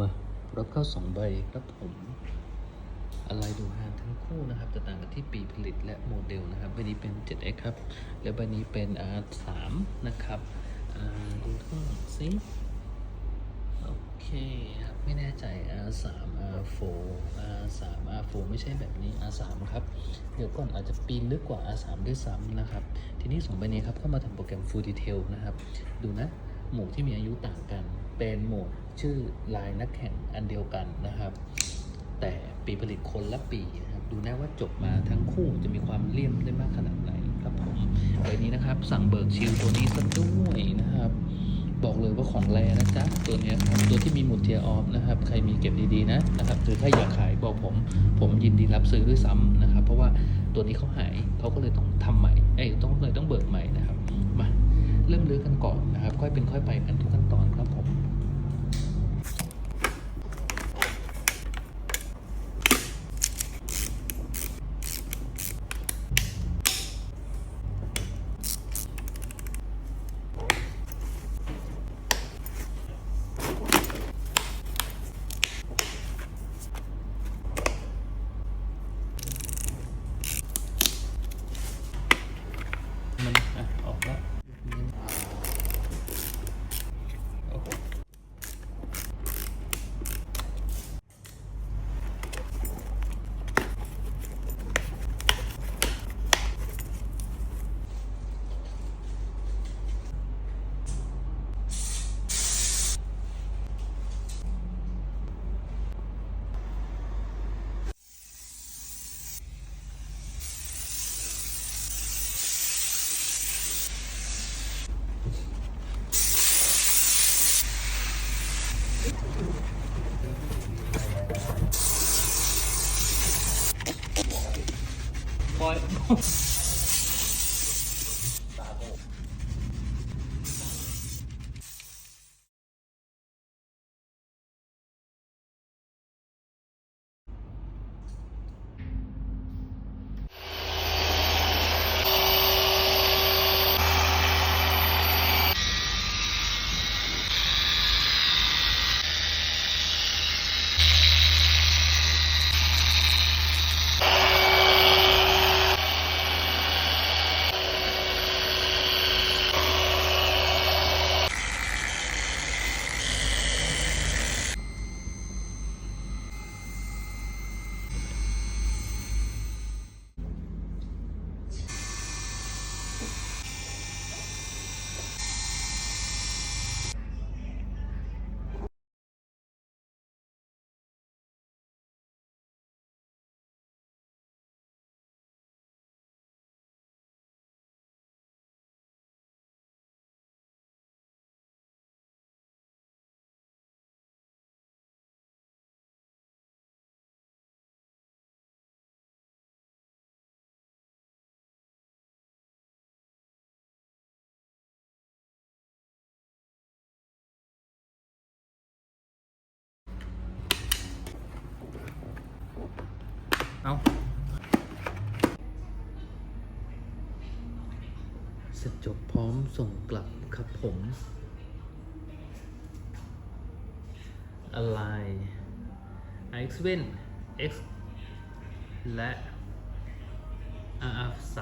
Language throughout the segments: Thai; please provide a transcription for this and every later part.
มารับเข้าสองใบครับผม อะไรดูฮานทั้งคู่นะครับแต่ต่างกันที่ปีผลิตและโมเดลนะครับ ใบนี้เป็น 7x ครับ แล้วใบนี้เป็น R3 นะครับดูข้างหลังสิโอเคครับไม่แน่ใจ R3 R4 R3 R4 ไม่ใช่แบบนี้ R3 ครับ เดี๋ยวก่อนอาจจะปีนลึกกว่า R3 ด้วยซ้ำนะครับ ทีนี้สองใบนี้ครับเข้ามาทำโปรแกรม Full Detail นะครับ ดูนะ หมู่ที่มีอายุต่างกัน เป็นหมดชื่อลายนักแข่งอันเดียวกันนะครับ แต่ปีผลิตคนละปีนะครับดูแน่ว่าจบมาทั้งคู่จะมีความเลี่ยมได้มากขนาดไหนครับผมใบนี้นะครับ สั่งเบิกชิลตัวนี้ซะด้วยนะครับ บอกเลยว่าของแรนะจ๊ะตัวนี้ครับตัวที่มีหมุดเทียออฟนะครับ ใครมีเก็บดีๆนะนะครับหรือถ้าอยากขายบอกผม ผมยินดีรับซื้อด้วยซ้ำนะครับ เพราะว่าตัวนี้เขาหายเขาก็เลยต้องทำใหม่เอ้ยต้องเลยต้องเบิกใหม่นะครับ เริ่มลื้อกันก่อนนะครับ ค่อยเป็นค่อยไปกันทุกขั้นตอนครับผมมันอะออกแล้วโอ้โห ปล่อย เอาเสร็จจบพร้อมส่งกลับครับผม อะไร x w i n x และ RR3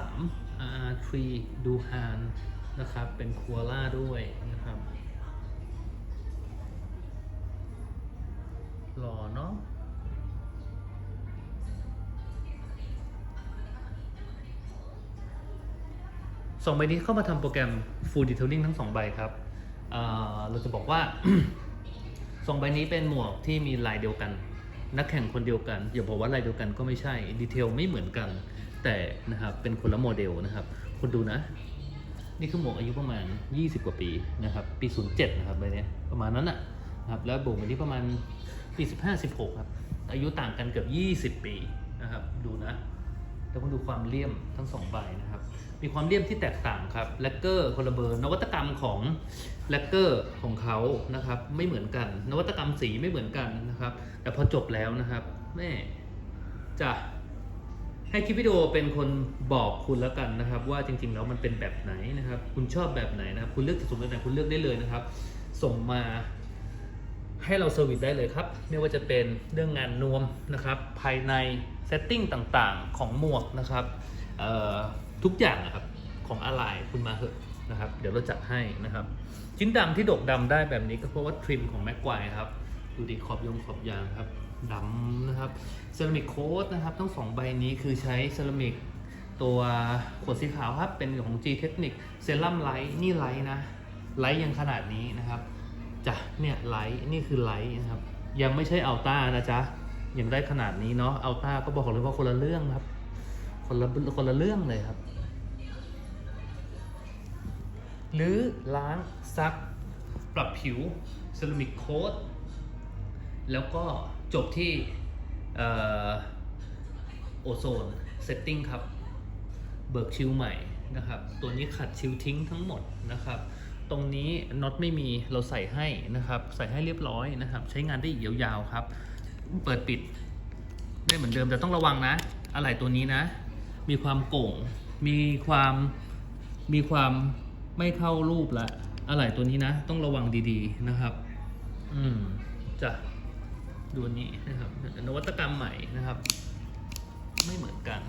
r 3ดูฮานนะครับ เป็นคัวล่าด้วยนะครับหล่อเนาะ สองใบนี้เข้ามาทำโปรแกรม Full Detailing ทั้งสองใบครับเเราจะบอกว่า สองใบนี้เป็นหมวกที่มีลายเดียวกัน นักแข่งคนเดียวกัน อย่าบอกว่าลายเดียวกันก็ไม่ใช่ดีเทลไม่เหมือนกัน แต่นะครับเป็นคนละโมเดลนะครับคุณดูนะ นี่คือหมวกอายุประมาณ 20 กว่าปีนะครับปี 07 นะครับใบนี้ประมาณนั้นน่ะนะครับแล้วบวกไปที่ประมาณปี15 16ครับอายุต่างกันเกือบ 20 ปีนะครับดูนะ แล้วก็ดูความเลี่ยมทั้งสองใบนะครับ มีความเลี่ยมที่แตกต่างครับแลกเกอร์คนละเบอร์นวัตกรรมของแลกเกอร์ของเขานะครับ ไม่เหมือนกัน นวัตกรรมสีไม่เหมือนกันนะครับ แต่พอจบแล้วนะครับแม่จะให้คลิปวิดีโอเป็นคนบอกคุณแล้วกันนะครับ ว่าจริงๆแล้วมันเป็นแบบไหนนะครับ คุณชอบแบบไหนนะครับ คุณเลือกจะสมแบบไหนคุณเลือกได้เลยนะครับ ส่งมา ให้เราเซอร์วิสได้เลยครับ ไม่ว่าจะเป็นเรื่องงานนวมนะครับ ภายในเซตติ้งต่างๆของหมวกนะครับทุกอย่างนะครับของอะไรคุณมาเถอะนะครับ เดี๋ยวเราจัดให้นะครับชิ้นดำที่ดกดำได้แบบนี้ก็เพราะว่าทริมของแม็กไกวครับ ดูดิขอบยงขอบยางครับดำนะครับเซรามิกโค้ดนะครับทั้งสองใบนี้คือใช้เซรามิกตัวขวดสีขาวครับเป็นของ G Technic เซรั่มไลท์นี่ไลท์นะไลท์ยังขนาดนี้นะครับ จ้ะเนี่ยไลท์นี่คือไลท์นะครับ ยังไม่ใช่อัลต้านะจ๊ะยังได้ขนาดนี้เนาะอัลต้าก็บอกเลยว่าคนละเรื่องครับ คนละคนละเรื่องเลยครับ หรือล้างซัก ปรับผิวเซรามิกโค้ดแล้วก็จบที่โอโซนเซตติ้งครับ เบิกชิลใหม่นะครับ ตัวนี้ขัดชิลทิ้งทั้งหมดนะครับ ตรงนี้น็อตไม่มีเราใส่ให้นะครับ ใส่ให้เรียบร้อยนะครับ ใช้งานได้อีกยาวๆครับ เปิดปิดได้เหมือนเดิมแต่ต้องระวังนะ อะไหล่ตัวนี้นะ มีความโก่ง มีความมีความไม่เข้ารูปละอะไหล่ตัวนี้นะ ต้องระวังดีๆนะครับ อืมจะดูนนี้นะครับ นวัตกรรมใหม่นะครับ ไม่เหมือนกัน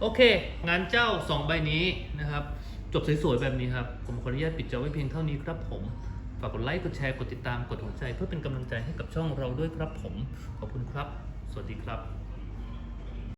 โอเค งานเจ้า 2 ใบนี้นะครับ จบสวยๆแบบนี้ครับ ผมขออนุญาตปิดจอไว้เพียงเท่านี้ครับผมฝากกดไลค์กดแชร์กดติดตามกดหัวใจ เพื่อเป็นกำลังใจให้กับช่องเราด้วยครับผมขอบคุณครับ สวัสดีครับ